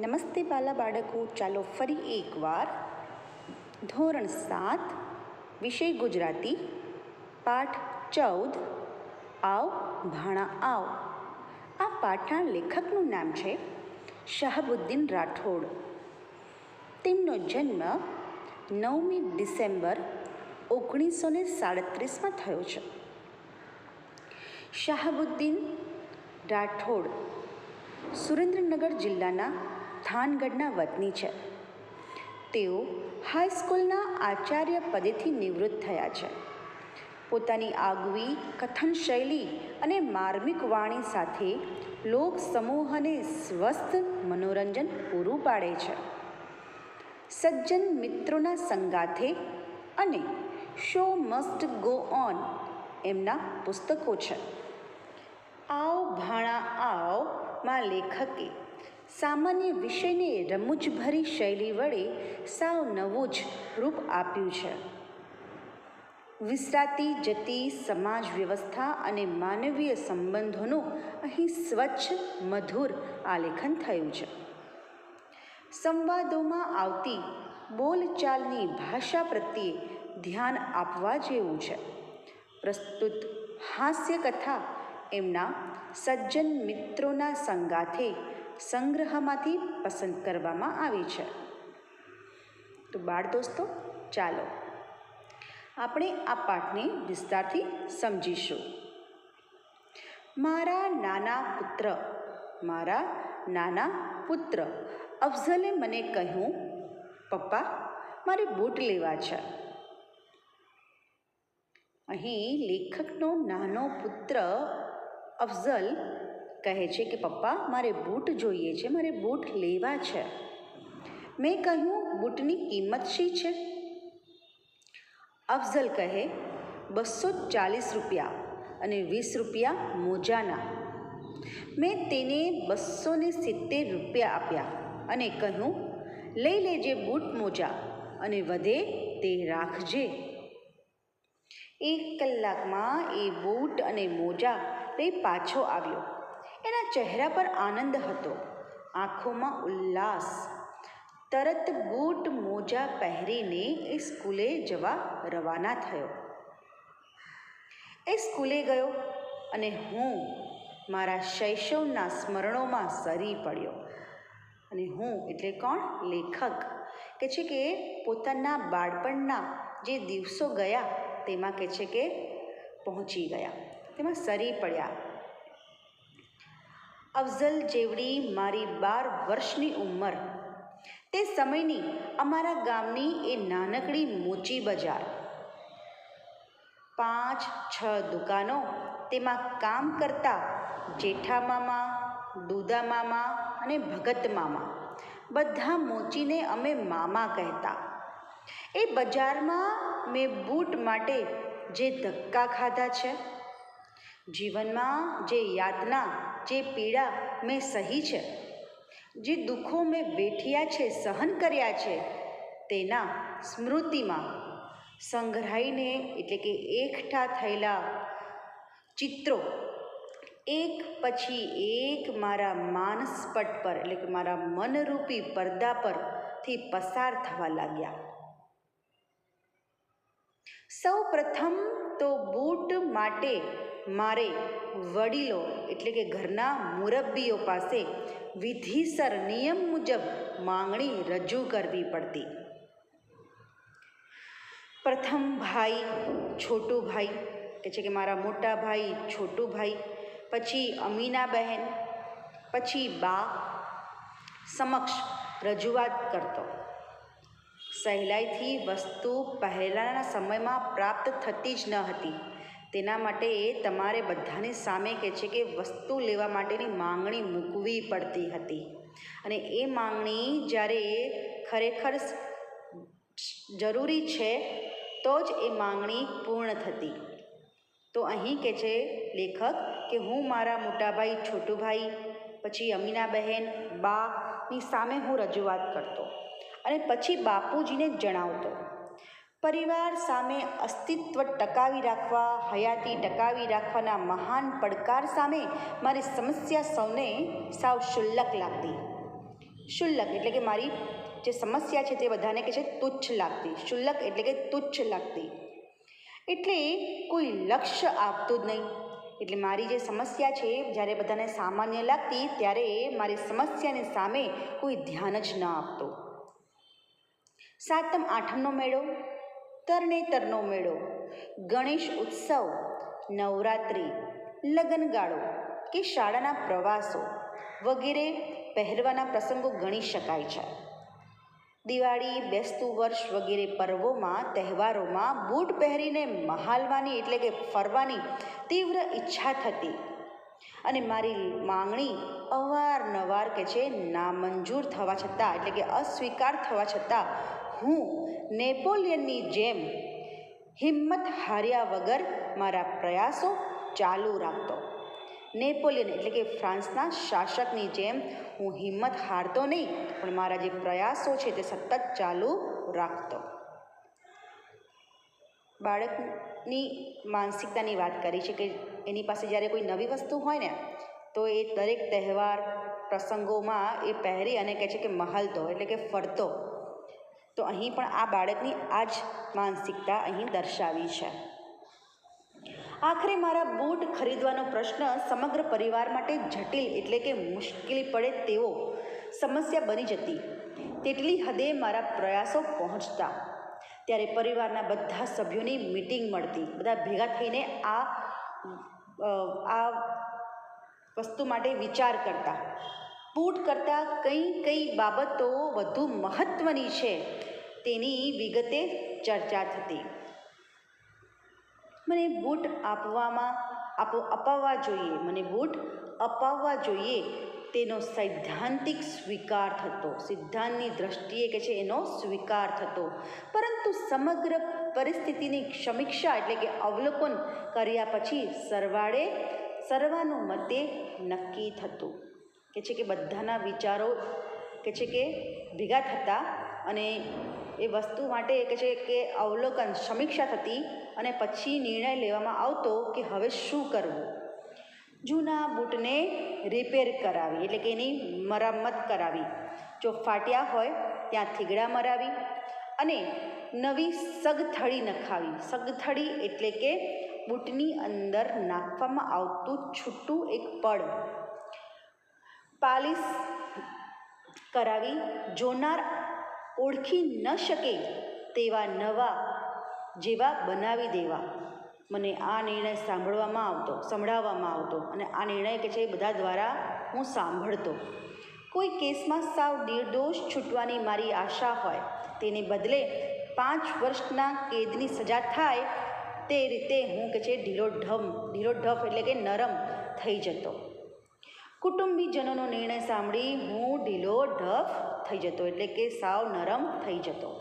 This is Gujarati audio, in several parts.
નમસ્તે બાલા બાળકો, ચાલો ફરી એકવાર. ધોરણ સાત, વિષય ગુજરાતી, પાઠ ચૌદ. આવ, ભાણા, આવ. આ પાઠના લેખકનું નામ છે શાહબુદ્દીન રાઠોડ. તેમનો જન્મ નવમી ડિસેમ્બર ઓગણીસો ને સાડત્રીસમાં થયો છે. શાહબુદ્દીન રાઠોડ સુરેન્દ્રનગર જિલ્લાના થાનગઢના વતની છે. તેઓ હાઈસ્કૂલના આચાર્ય પદેથી નિવૃત્ત થયા છે. પોતાની આગવી કથન શૈલી અને માર્મિક વાણી સાથે લોક સમૂહને સ્વસ્થ મનોરંજન પૂરું પાડે છે. સજ્જન મિત્રોના સંગાથે અને શો મસ્ટ ગો ઓન એમના પુસ્તકો છે. આવ ભાણા આવમાં લેખકે સામાન્ય વિષયને રમૂજભરી શૈલી વડે સાવ નવું જ રૂપ આપ્યું છે. વિસરાતી જતી સમાજ વ્યવસ્થા અને માનવીય સંબંધોનું અહીં સ્વચ્છ, મધુર આલેખન થયું છે. સંવાદોમાં આવતી બોલચાલની ભાષા પ્રત્યે ધ્યાન આપવા જેવું છે. પ્રસ્તુત હાસ્યકથા એમના સજ્જન મિત્રોના સંગાથે સંગ્રહમાંથી પસંદ કરવામાં આવી છે. તો બાળ દોસ્તો, ચાલો આપણે આ પાઠને વિસ્તારથી સમજીશું. મારા નાના પુત્ર, મારા નાના પુત્ર, અફઝલે મને કહ્યું, પપ્પા, મારે બૂટ લેવા છે. અહીં લેખકનો નાનો પુત્ર અફઝલ કહે છે કે, પપ્પા, મારે બૂટ જોઈએ છે, મારે બૂટ લેવા છે. મેં કહ્યું, બૂટની કિંમત શી છે? અફઝલ કહે બસો ચાલીસ રૂપિયા અને વીસ રૂપિયા મોજાના. મેં તેને બસો ને સિત્તેર રૂપિયા આપ્યા અને કહ્યું, લઈ લેજે બૂટ મોજા અને વધે તે રાખજે. એક કલાકમાં એ બૂટ અને મોજા લઈ પાછો આવ્યો. એના ચહેરા પર આનંદ હતો. આંખોમાં ઉલ્લાસ. તરત બૂટ મોજા પહેરીને એ સ્કૂલે જવા રવાના થયો. એ સ્કૂલે ગયો અને હું મારા શૈશવના સ્મરણોમાં સરી પડ્યો. અને હું એટલે કોણ? લેખક. કે છે કે પોતાના બાળપણના જે દિવસો ગયા, તેમાં કે છે કે પહોંચી ગયા. તેમાં સરી પડ્યા. અફઝલ જેવડી મારી બાર વર્ષની ઉંમર. તે સમયની અમારા ગામની એ નાનકડી મોચી બજાર. પાંચ, છ દુકાનો તેમાં કામ કરતા જેઠા મામા, દુદા મામા અને ભગત મામા. બધા મોચીને અમે મામા કહેતા. એ બજારમાં મેં બૂટ માટે જે ધક્કા ખાધા છે જીવનમાં જે યાતના, જે પીડા મેં સહી છે, જે દુઃખો મેં વેઠ્યા છે, સહન કર્યા છે, તેના સ્મૃતિમાં સંગ્રહાઈને એટલે કે એકઠા થયેલા ચિત્રો, એક પછી એક મારા માનસપટ પર એટલે કે મારા મનરૂપી પડદા પરથી પસાર થવા લાગ્યા. સૌ પ્રથમ તો બૂટ માટે મારે વડીલો એટલે કે ઘરના મુરબ્બીઓ પાસે વિધિસર નિયમ મુજબ માંગણી રજૂ કરવી પડતી. પ્રથમ ભાઈ છોટું ભાઈ, કે છે કે મારા મોટા ભાઈ છોટું ભાઈ, પછી અમીના બહેન, પછી બા સમક્ષ રજૂઆત કરતો. સહેલાઈથી વસ્તુ પહેલાંના સમયમાં પ્રાપ્ત થતી જ ન હતી. તેના માટે તમારે બધાની સામે કહે છે કે વસ્તુ લેવા માટેની માંગણી મૂકવી પડતી હતી. અને એ માંગણી જ્યારે ખરેખર જરૂરી છે, તો જ એ માંગણી પૂર્ણ થતી. તો અહીં કે છે લેખક કે હું મારા મોટાભાઈ છોટુભાઈ, પછી અમીના બહેન બાની સામે હું રજૂઆત કરતો અને પછી બાપુજીને જણાવતો. પરિવાર સામે અસ્તિત્વ ટકાવી રાખવા, હયાતી ટકાવી રાખવાના મહાન પડકાર સામે મારી સમસ્યા સૌને સાવ શુલ્લક લાગતી. શુલ્લક એટલે કે મારી જે સમસ્યા છે તે બધાને કે છે તુચ્છ લાગતી. શુલ્લક એટલે કે તુચ્છ લાગતી. એટલે કોઈ લક્ષ્ય આપતું જ નહીં. એટલે મારી જે સમસ્યા છે, જ્યારે બધાને સામાન્ય લાગતી, ત્યારે મારી સમસ્યાની સામે કોઈ ધ્યાન જ ન આપતું. સાતમ, આઠમનો મેળો. તરણેતરનો મેળો. ગણેશ ઉત્સવ, નવરાત્રિ, લગ્નગાળો કે શાળાના પ્રવાસો વગેરે પહેરવાના પ્રસંગો ગણી શકાય છે. દિવાળી, બેસતું વર્ષ વગેરે પર્વોમાં, તહેવારોમાં બૂટ પહેરીને મહાલવાની એટલે કે ફરવાની તીવ્ર ઈચ્છા થતી. અને મારી માંગણી અવારનવાર કે છે, નામંજૂર થવા છતાં એટલે કે અસ્વીકાર થવા છતાં હું નેપોલિયનની જેમ હિંમત હાર્યા વગર મારા પ્રયાસો ચાલુ રાખતો. નેપોલિયન એટલે કે ફ્રાન્સના શાસકની જેમ હું હિંમત હારતો નહીં, પણ મારા જે પ્રયાસો છે તે સતત ચાલુ રાખતો. બાળકની માનસિકતાની વાત કરી છે કે એની પાસે જ્યારે કોઈ નવી વસ્તુ હોય ને, તો એ દરેક તહેવાર પ્રસંગોમાં એ પહેરી અને કહે છે કે મહલતો, એટલે કે ફરતો. તો અહીં પણ આ બાળકની આ જ માનસિકતા અહીં દર્શાવી છે. આખરે મારા બૂટ ખરીદવાનો પ્રશ્ન સમગ્ર પરિવાર માટે જટિલ એટલે કે મુશ્કેલી પડે તેવો સમસ્યા બની જતી. તેટલી હદે મારા પ્રયાસો પહોંચતા. ત્યારે પરિવારના બધા સભ્યોની મિટિંગ મળતી. બધા ભેગા થઈને આ આ વસ્તુ માટે વિચાર કરતા. બૂટ કરતાં કઈ કઈ બાબતો વધુ મહત્ત્વની છે તેની વિગતે ચર્ચા થતી. મને બૂટ આપવામાં, આપો, અપાવવા જોઈએ. મને બૂટ અપાવવા જોઈએ તેનો સૈદ્ધાંતિક સ્વીકાર થતો. સિદ્ધાંતની દ્રષ્ટિએ કે છે એનો સ્વીકાર થતો. પરંતુ સમગ્ર પરિસ્થિતિની સમીક્ષા એટલે કે અવલોકન કર્યા પછી સરવાળે, સર્વાનુમતે નક્કી થતું. કે છે કે બધાના વિચારો કે છે કે ભેગા થતા અને એ વસ્તુ માટે કે છે કે અવલોકન, સમીક્ષા થતી અને પછી નિર્ણય લેવામાં આવતો કે હવે શું કરવું. જૂના બૂટને રિપેર કરાવી, એટલે કે એની મરામત કરાવી. જો ફાટ્યા હોય ત્યાં થીગડા મરાવી અને નવી સગથળી નખાવી. સગથળી એટલે કે બૂટની અંદર નાખવામાં આવતું છૂટું એક પડ. પાલિશ કરાવી, જોનાર ઓળખી ન શકે તેવા નવા જેવા બનાવી દેવા. મને આ નિર્ણય સાંભળવામાં આવતો, સંભળાવવામાં આવતો અને આ નિર્ણય કે છે બધા દ્વારા હું સાંભળતો. કોઈ કેસમાં સાવ નિર્દોષ છૂટવાની મારી આશા હોય, તેને બદલે પાંચ વર્ષના કેદની સજા થાય, તે રીતે હું કે છે ઢીલો ઢમ ઢીલો ઢફ એટલે કે નરમ થઈ જતો. કુટુંબીજનોનો નિર્ણય સાંભળી હું ઢીલો, ઢફ થઈ જતો, એટલે કે સાવ નરમ થઈ જતો.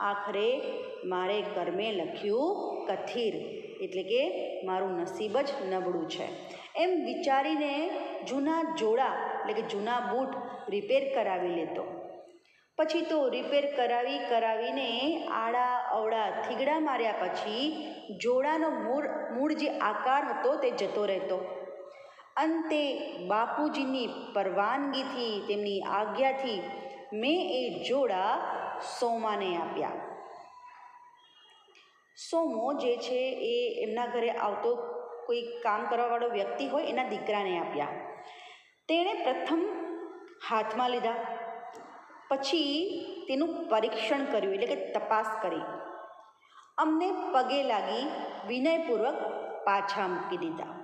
આખરે મારે કર્મે લખ્યું કથિર, એટલે કે મારું નસીબ જ નબળું છે. એમ વિચારીને જૂના જોડા, એટલે કે જૂના બૂટ રિપેર કરાવી લેતો. પછી તો રિપેર કરાવી, કરાવીને આડા અવડા થીગડા માર્યા પછી જોડાનો મૂળ મૂળ જે આકાર હતો તે જતો રહેતો. અંતે બાપુજીની પરવાનગીથી, તેમની આજ્ઞાથી મેં એ જોડા સોમાને આપ્યા. સોમો જે છે એ એમના ઘરે આવતો કોઈ કામ કરવાવાળો વ્યક્તિ હોય એના દીકરાને આપ્યા. તેણે પ્રથમ હાથમાં લીધા, પછી તેનું પરીક્ષણ કર્યું, એટલે કે તપાસ કરી. અમને પગે લાગી વિનયપૂર્વક પાછા મૂકી દીધા.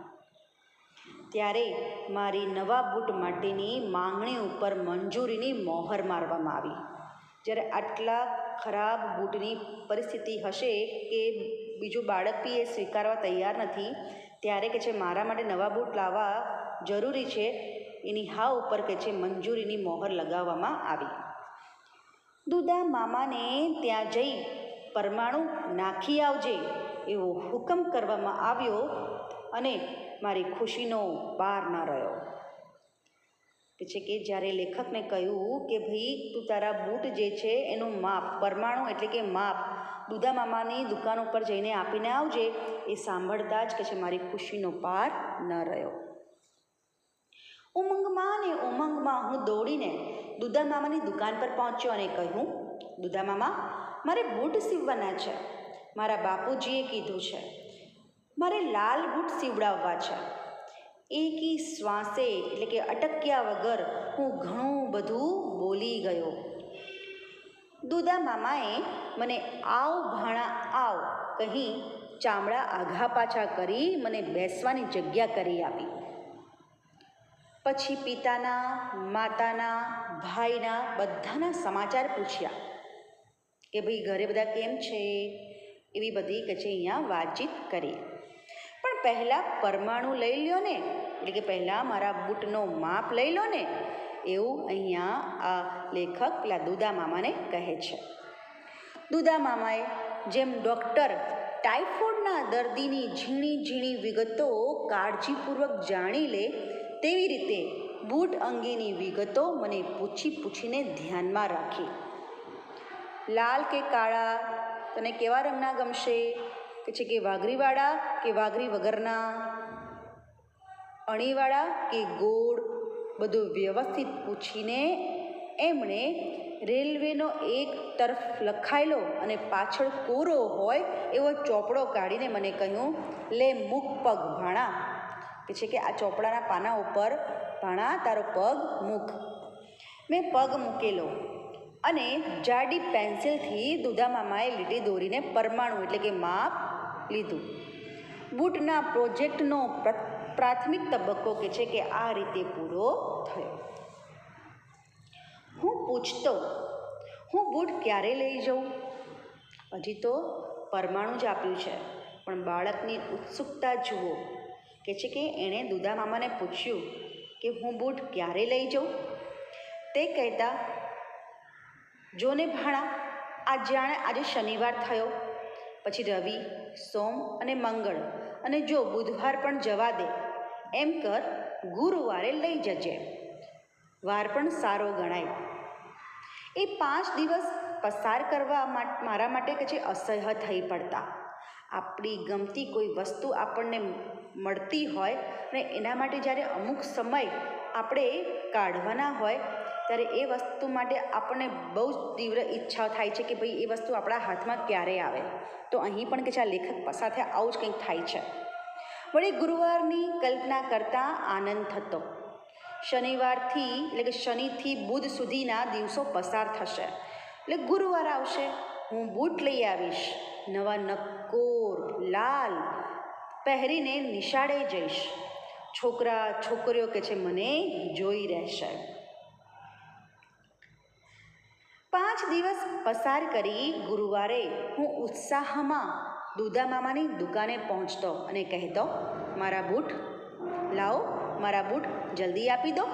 ત્યારે મારી નવા બૂટ માટેની માંગણી ઉપર મંજૂરીની મોહર મારવામાં આવી. જ્યારે આટલા ખરાબ બૂટની પરિસ્થિતિ હશે કે બીજું બાળક બી એ સ્વીકારવા તૈયાર નથી, ત્યારે કે છે મારા માટે નવા બૂટ લાવવા જરૂરી છે, એની હા ઉપર કે છે મંજૂરીની મોહર લગાવવામાં આવી. દુદા મામાને ત્યાં જઈ પરમાણુ નાખી આવજે એવો હુકમ કરવામાં આવ્યો અને મારી ખુશીનો પાર ન રહ્યો. પછી કે જ્યારે લેખકને કહ્યું કે ભાઈ, તું તારા બૂટ જે છે એનું માપ, પરમાણુ એટલે કે માપ દુધા મામાની દુકાન ઉપર જઈને આપીને આવજે, એ સાંભળતા જ કે છે, મારી ખુશીનો પાર ન રહ્યો. ઉમંગમાં ને ઉમંગમાં હું દોડીને દુધા મામાની દુકાન પર પહોંચ્યો અને કહ્યું દુધા મામા, મારે બૂટ સીવવાના છે. મારા બાપુજીએ કીધું છે. મારે લાલ બૂટ સીવડાવવા છે. એકી શ્વાસે, એટલે કે અટક્યા વગર, હું ઘણું બધું બોલી ગયો. દુદા મામાએ મને આવ ભાણા આવ કહી ચામડા આઘા પાછા કરી મને બેસવાની જગ્યા કરી આપી. પછી પિતાના, માતાના, ભાઈના બધાના સમાચાર પૂછ્યા કે ભાઈ ઘરે બધા કેમ છે? એવી બધી કે છે અહીંયા વાતચીત કરી. પહેલાં પરમાણુ લઈ લ્યો ને, એટલે કે પહેલાં મારા બૂટનો માપ લઈ લો ને, એવું અહીંયા આ લેખક પેલા દુદા મામાને કહે છે. દુદા મામાએ જેમ ડૉક્ટર ટાઇફોઇડના દર્દીની ઝીણી ઝીણી વિગતો કાળજીપૂર્વક જાણી લે, તેવી રીતે બૂટ અંગેની વિગતો મને પૂછી પૂછીને ધ્યાનમાં રાખી. લાલ કે કાળા, તને કેવા રંગના ગમશે? કે છે કે વાઘરીવાળા કે વાઘરી વગરના? અણીવાળા કે ગોળ? બધું વ્યવસ્થિત પૂછીને એમણે રેલવેનો એક તરફ લખાયેલો અને પાછળ કોરો હોય એવો ચોપડો કાઢીને મને કહ્યું, લે મૂક પગ ભાણા. કે છે કે આ ચોપડાના પાના ઉપર ભાણા, તારો પગ મૂક મેં પગ મૂકેલો. અને જાડી પેન્સિલથી દુધા મામાએ લીટી દોરીને પરમાણુ એટલે કે માપ લીધું. બૂટના પ્રોજેક્ટનો પ્રાથમિક તબક્કો કે છે કે આ રીતે પૂરો થયો. હું પૂછતો, હું બૂટ ક્યારે લઈ જાઉં? હજી તો પરમાણુ જ આપ્યું છે, પણ બાળકની ઉત્સુકતા જુઓ. કે છે કે એણે દુધા મામાને પૂછ્યું કે હું બૂટ ક્યારે લઈ જાઉં? તે કહેતા જોને ભાણા, આ જાણે આજે શનિવાર થયો. પછી રવિ, સોમ અને મંગળ, અને જો બુધવાર પણ જવા દે, એમ કર ગુરુવારે લઈ જજે. વાર પણ સારો ગણાય. એ પાંચ દિવસ પસાર કરવા મારા માટે કે છે અસહ્ય થઈ પડતા. આપણી ગમતી કોઈ વસ્તુ આપણને મળતી હોય અને એના માટે જ્યારે અમુક સમય આપણે કાઢવાના હોય ત્યારે એ વસ્તુ માટે આપણને બહુ જ તીવ્ર ઈચ્છા થાય છે કે ભાઈ એ વસ્તુ આપણા હાથમાં ક્યારે આવે. તો અહીં પણ કે છે આ લેખક સાથે આવું જ કંઈક થાય છે. વળી ગુરુવારની કલ્પના કરતાં આનંદ થતો. શનિવારથી એટલે કે શનિથી બુધ સુધીના દિવસો પસાર થશે. એટલે ગુરુવાર આવશે. હું બૂટ લઈ આવીશ. નવા નક્કોર લાલ પહેરીને નિશાળે જઈશ. છોકરા, છોકરીઓ કે છે, મને જોઈ રહેશે. પાંચ દિવસ પસાર કરી ગુરુવારે હું ઉત્સાહમાં દુધા મામાની દુકાને પહોંચતો અને કહેતો, મારા બૂટ લાવો, મારા બૂટ જલ્દી આપી દો.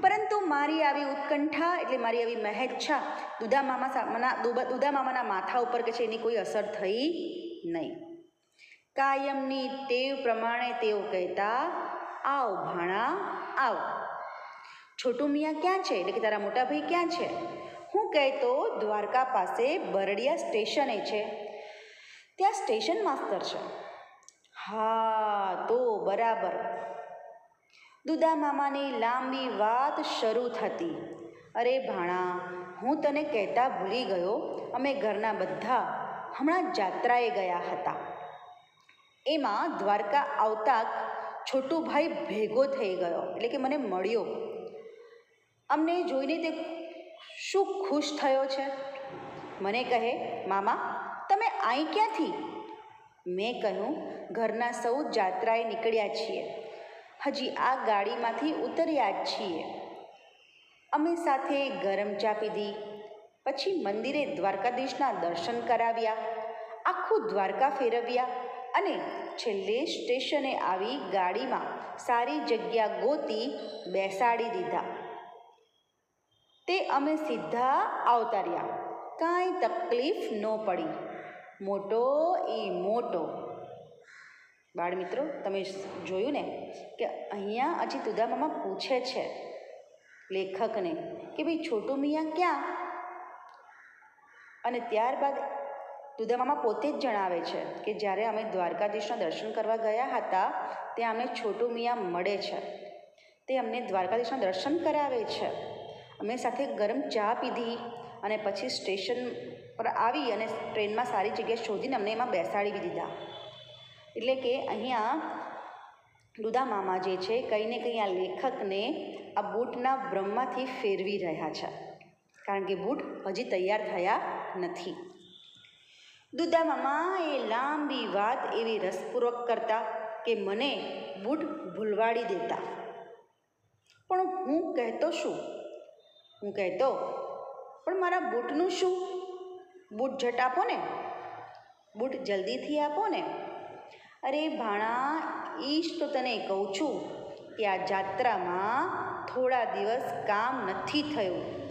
પરંતુ મારી આવી ઉત્કંઠા એટલે મારી આવી મહેચ્છા દુધા મામા સામાના દુધા મામાના માથા ઉપર કે છે એની કોઈ અસર થઈ નહીં. કાયમની ટેવ પ્રમાણે તેઓ કહેતા, આવ ભાણા, આવ. છોટું મિયા ક્યાં છે? એટલે કે તારા મોટા ભાઈ ક્યાં છે? હું કહેતો દ્વારકા પાસે બરડિયા સ્ટેશને છે. ત્યાં સ્ટેશન માસ્તર છે. હા, તો બરાબર. દુદા મામાની લાંબી વાત શરૂ થતી. અરે ભાણા, હું તને કહેતા ભૂલી ગયો, અમે ઘરના બધા હમણાં જાત્રાએ ગયા હતા. એમાં દ્વારકા આવતા છોટુભાઈ ભેગો થઈ ગયો, એટલે કે મને મળ્યો. અમને જોઈને તે શું ખુશ થયો છે? મને કહે, મામા, તમે અહીં ક્યાંથી? મેં કહ્યું, ઘરના સૌ જાત્રાએ નીકળ્યા છીએ. હજી આ ગાડીમાંથી ઉતર્યા જ છીએ. અમે સાથે ગરમ ચા પીધી, પછી મંદિરે દ્વારકાધીશના દર્શન કરાવ્યા, આખું દ્વારકા ફેરવ્યા અને છેલ્લે સ્ટેશને આવી ગાડીમાં સારી જગ્યા ગોતી બેસાડી દીધા. તે અમે સીધા આવતા રહ્યા કાંઈ તકલીફ ન પડી. મોટો એ મોટો. બાળ મિત્રો તમે જોયું ને કે અહીંયા હજી તુદામામાં પૂછે છે લેખકને કે ભાઈ છોટું મિયા ક્યાં? અને ત્યારબાદ દુધામામા પોતે જ જણાવે છે કે જ્યારે અમે દ્વારકાધીશના દર્શન કરવા ગયા હતા, ત્યાં અમને છોટું મિયા મળે છે. તે અમને દ્વારકાધીશના દર્શન કરાવે છે. અમે સાથે ગરમ ચા પીધી અને પછી સ્ટેશન પર આવી અને ટ્રેનમાં સારી જગ્યા શોધીને અમને એમાં બેસાડી દીધા. એટલે કે અહીંયા દુદા મામા જે છે, કંઈ ને કંઈ આ લેખકને આ બૂટના બ્રહ્માથી ફેરવી રહ્યા છે. કારણ કે બૂટ હજી તૈયાર થયા નથી. દુદા મામા એ લાંબી વાત એવી રસપૂર્વક કરતા કે મને બૂટ ભૂલવાડી દેતા. પણ હું કહેતો શું? હું કહેતો પણ મારા બૂટનું શું? બૂટ ઝટ આપો ને. બૂટ જલ્દીથી આપો ને. અરે ભાણા, ઈશ તો તને કહું છું કે આ જાત્રામાં થોડા દિવસ કામ નથી થયું.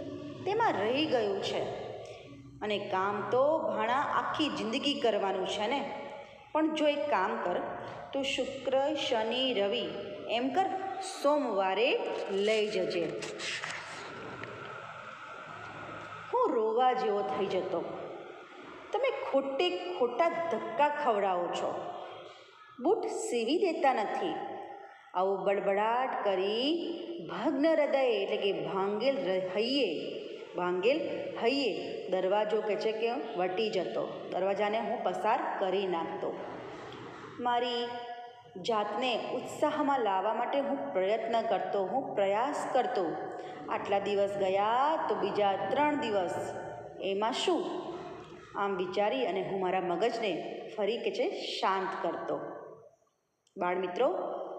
તેમાં રહી ગયું છે. અને કામ તો ભાણા આખી જિંદગી કરવાનું છે ને. પણ જો એક કામ કર, તો શુક્ર, શનિ, રવિ એમ કર, સોમવારે લઈ જજે હું રોવા જેવો થઈ જતો. તમે ખોટે ખોટા ધક્કા ખવડાવો છો. બૂટ સીવી દેતા નથી. આવું બડબડાટ કરી ભગ્ન હૃદય એટલે કે ભાંગેલ હૈયે ભાંગેલ હૈયે દરવાજો કે છે કે વટી જતો. દરવાજાને હું પસાર કરી નાખતો. મારી જાતને ઉત્સાહમાં લાવવા માટે હું પ્રયત્ન કરતો, હું પ્રયાસ કરતો. આટલા દિવસ ગયા તો બીજા ત્રણ દિવસ. એમાં શું? આમ વિચારી અને હું મારા મગજને ફરી કે છે શાંત કરતો. બાળમિત્રો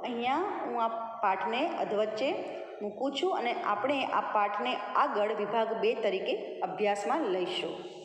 અહીંયા હું આ પાઠને અધવચ્ચે મૂકું છું અને આપણે આ પાઠને આગળ વિભાગ બે તરીકે અભ્યાસમાં લઈશું.